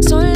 Son